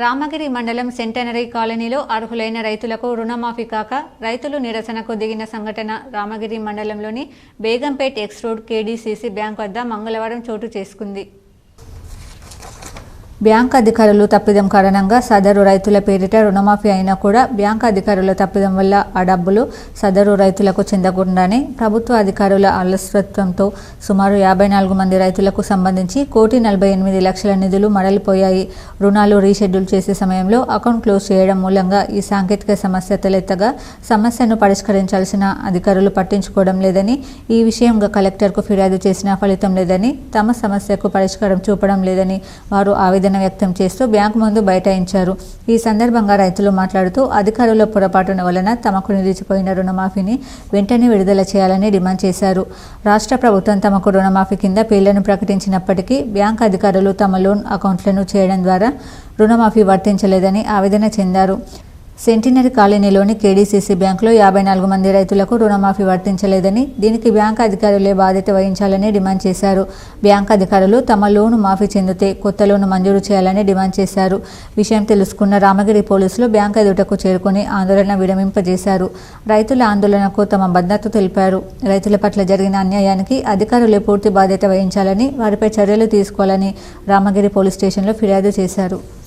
రామగిరి మండలం సెంటనరీ కాలనీలో అర్హులైన రైతులకు రుణమాఫీ కాక రైతులు నిరసనకు దిగిన సంఘటన రామగిరి మండలంలోని Begumpet X road KDCC bank వద్ద మంగళవారం చోటు చేసుకుంది. బ్యాంక్ అధికారులు తప్పిదం కారణంగా సదరు రైతుల పేరిట రుణమాఫీ అయినా కూడా బ్యాంక్ అధికారుల తప్పిదం వల్ల ఆ డబ్బులు సదరు రైతులకు చెందకుండానే ప్రభుత్వ అధికారుల అలసత్వంతో సుమారు యాభై నాలుగు మంది రైతులకు సంబంధించి కోటి నలభై ఎనిమిది లక్షల నిధులు మరలిపోయాయి. రుణాలు రీషెడ్యూల్ చేసే సమయంలో అకౌంట్ క్లోజ్ చేయడం మూలంగా ఈ సాంకేతిక సమస్య తలెత్తగా సమస్యను పరిష్కరించాల్సిన అధికారులు పట్టించుకోవడం లేదని ఈ విషయంగా కలెక్టర్కు ఫిర్యాదు చేసినా ఫలితం లేదని తమ సమస్యకు పరిష్కారం చూపడం లేదని వారు ఆవేదన వ్యక్తం చేస్తూ బ్యాంకు ముందు బైఠాయించారు. ఈ సందర్భంగా రైతులు మాట్లాడుతూ అధికారుల పొరపాటున వలన తమకు నిలిచిపోయిన రుణమాఫీని వెంటనే విడుదల చేయాలని డిమాండ్ చేశారు. రాష్ట్ర ప్రభుత్వం తమకు రుణమాఫీ కింద పేర్లను ప్రకటించినప్పటికీ బ్యాంక్ అధికారులు తమ లోన్ అకౌంట్లను చేయడం ద్వారా రుణమాఫీ వర్తించలేదని ఆవేదన చెందారు. సెంటినరీ కాలనీలోని కేడీసీసీ బ్యాంకులో యాభై నాలుగు మంది రైతులకు రుణమాఫీ వర్తించలేదని దీనికి బ్యాంక్ అధికారులే బాధ్యత వహించాలని డిమాండ్ చేశారు. బ్యాంకు అధికారులు తమ లోను మాఫీ చెందితే కొత్త లోను మంజూరు చేయాలని డిమాండ్ చేశారు. విషయం తెలుసుకున్న రామగిరి పోలీసులు బ్యాంకు ఎదుటకు చేరుకుని ఆందోళన విరమింపజేశారు. రైతుల ఆందోళనకు తమ భద్రత తెలిపారు. రైతుల పట్ల జరిగిన అన్యాయానికి అధికారులే పూర్తి బాధ్యత వహించాలని వారిపై చర్యలు తీసుకోవాలని రామగిరి పోలీస్ స్టేషన్లో ఫిర్యాదు చేశారు.